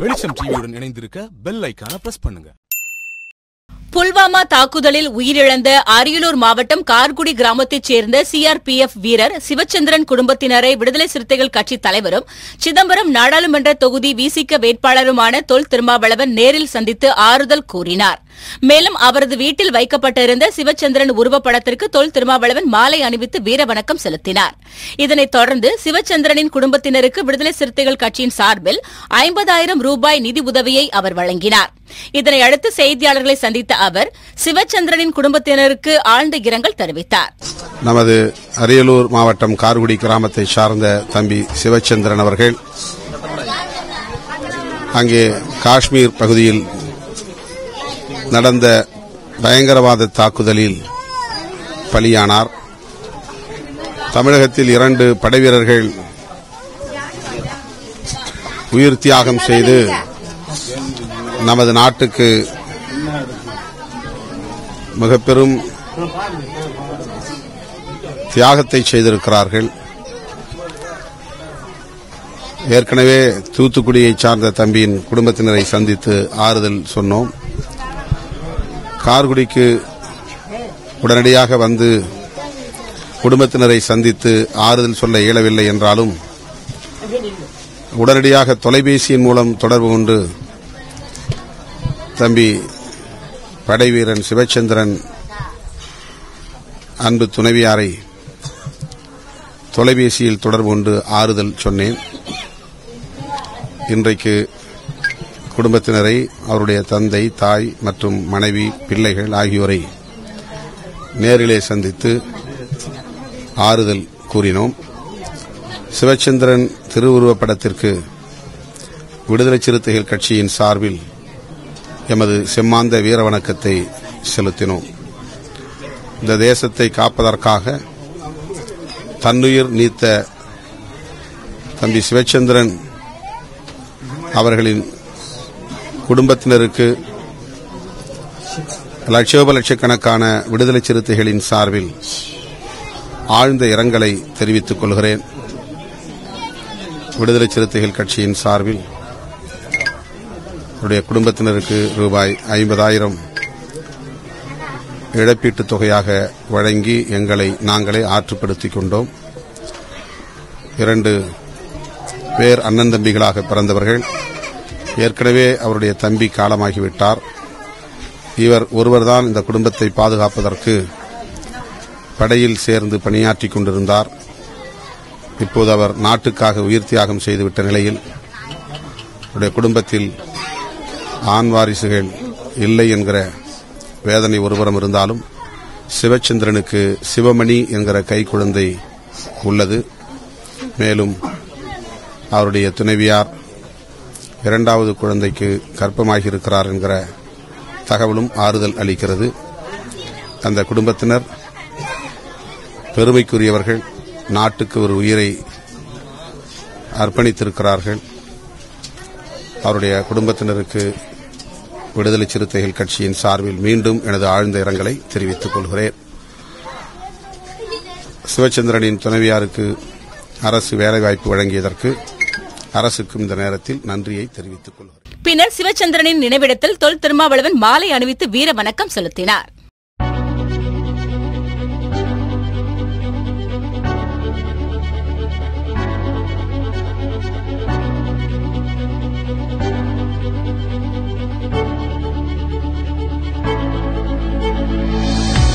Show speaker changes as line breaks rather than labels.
வெளிச்சம் டிவியுடன் இணைந்திருக்க பெல் ஐக்கான பிரஸ் பண்ணுங்க.
புல்வாமா தாக்குதலில் உயிரிழந்த அரியலூர் மாவட்டம் கார்குடி கிராமத்தைச் சேர்ந்த சிஆர்பிஎஃப் வீரர் சிவச்சந்திரன் குடும்பத்தினரை விடுதலை சிறுத்தைகள் கட்சித் தலைவரும் சிதம்பரம் நாடாளுமன்ற தொகுதி விசிக வேட்பாளருமான தொல் திருமாவளவன் நேரில் சந்தித்து ஆறுதல் கூறினார். மேலும் அவரது வீட்டில் வைக்கப்பட்டிருந்த சிவச்சந்திரன் உருவப்படத்திற்கு தொல் திருமாவளவன் மாலை அணிவித்து வீரவணக்கம் செலுத்தினார். இதனைத் தொடர்ந்து சிவச்சந்திரனின் குடும்பத்தினருக்கு விடுதலை சிறுத்தைகள் கட்சியின் சார்பில் ஐம்பதாயிரம் ரூபாய் நிதி உதவியை அவர் வழங்கினார். இதனையடுத்து செய்தியாளர்களை சந்தித்த அவர் சிவச்சந்திரனின் குடும்பத்தினருக்கு ஆழ்ந்த இரங்கல் தெரிவித்தார்.
நமது அரியலூர் மாவட்டம் கார்குடி கிராமத்தை சார்ந்த தம்பி சிவச்சந்திரன் அவர்கள் அங்கே காஷ்மீர் பகுதியில் நடந்த பயங்கரவாத தாக்குதலில் பலியானார். தமிழகத்தில் இரண்டு படைவீரர்கள் உயிர் தியாகம் செய்து நமது நாட்டுக்கு மிக பெரும் தியாகத்தை செய்திருக்கிறார்கள். ஏற்கனவே தூத்துக்குடியை சார்ந்த தம்பியின் குடும்பத்தினரை சந்தித்து ஆறுதல் சொன்னோம். கார்குடிக்கு உடனடியாக வந்து குடும்பத்தினரை சந்தித்து ஆறுதல் சொல்ல இயலவில்லை என்றாலும் உடனடியாக தொலைபேசியின் மூலம் தொடர்பு கொண்டு தம்பி படைவீரன் சிவச்சந்திரன் அன்பு துணைவியாரை தொலைபேசியில் தொடர்பு கொண்டு ஆறுதல் சொன்னேன். இன்றைக்கு குடும்பத்தினரை அவருடைய தந்தை தாய் மற்றும் மனைவி பிள்ளைகள் ஆகியோரை நேரிலே சந்தித்து ஆறுதல் கூறினோம். சிவச்சந்திரன் திருவுருவப் படத்திற்கு விடுதலை சிறுத்தைகள் கட்சியின் சார்பில் எமது செம்மாந்த வீர வணக்கத்தை செலுத்தினோம். இந்த தேசத்தை காப்பதற்காக தன்னுயிர் நீத்த தம்பி சிவச்சந்திரன் அவர்களின் குடும்பத்தினருக்கு லட்சோப லட்சக்கணக்கான விடுதலை சிறுத்தைகளின் சார்பில் ஆழ்ந்த இரங்கலை தெரிவித்துக் கொள்கிறேன். விடுதலை சிறுத்தைகள் கட்சியின் சார்பில் அவருடைய குடும்பத்தினருக்கு ரூபாய் ஐம்பதாயிரம் இழப்பீட்டுத் தொகையாக வழங்கி எங்களை நாங்களே ஆற்றுப்படுத்திக் கொண்டோம். இரண்டு பேர் அண்ணன் தம்பிகளாக பிறந்தவர்கள். ஏற்கனவே அவருடைய தம்பி காலமாகிவிட்டார். இவர் ஒருவர்தான் இந்த குடும்பத்தை பாதுகாப்பதற்கு படையில் சேர்ந்து பணியாற்றி கொண்டிருந்தார். இப்போது அவர் நாட்டுக்காக உயிர் தியாகம் செய்துவிட்ட நிலையில் அவருடைய குடும்பத்தில் ஆண் வாரிசுகள் இல்லை என்கிற வேதனை ஒருபுறம் இருந்தாலும் சிவச்சந்திரனுக்கு சிவமணி என்கிற கைக்குழந்தை உள்ளது. மேலும் அவருடைய துணைவியார் இரண்டாவது குழந்தைக்கு கர்ப்பமாகி இருக்கிறார் என்கிற தகவலும் ஆறுதல் அளிக்கிறது. அந்த குடும்பத்தினர் பெருமைக்குரியவர்கள் நாட்டுக்கு ஒரு உயிரை அர்ப்பணித்திருக்கிறார்கள். அவருடைய குடும்பத்தினருக்கு விடுதலை சிறுத்தைகள் கட்சியின் சார்பில் மீண்டும் எனது ஆழ்ந்த இரங்கலை தெரிவித்துக் கொள்கிறேன். சிவச்சந்திரனின் துணைவியாருக்கு அரசு வேலைவாய்ப்பு வழங்கியதற்கு அரசுக்கும் இந்த நேரத்தில் நன்றியை தெரிவித்துக் கொள்கிறேன்.
பின்னர் சிவச்சந்திரனின் நினைவிடத்தில் தொல் திருமாவளவன் மாலை அணிவித்து வீர வணக்கம் செலுத்தினார்.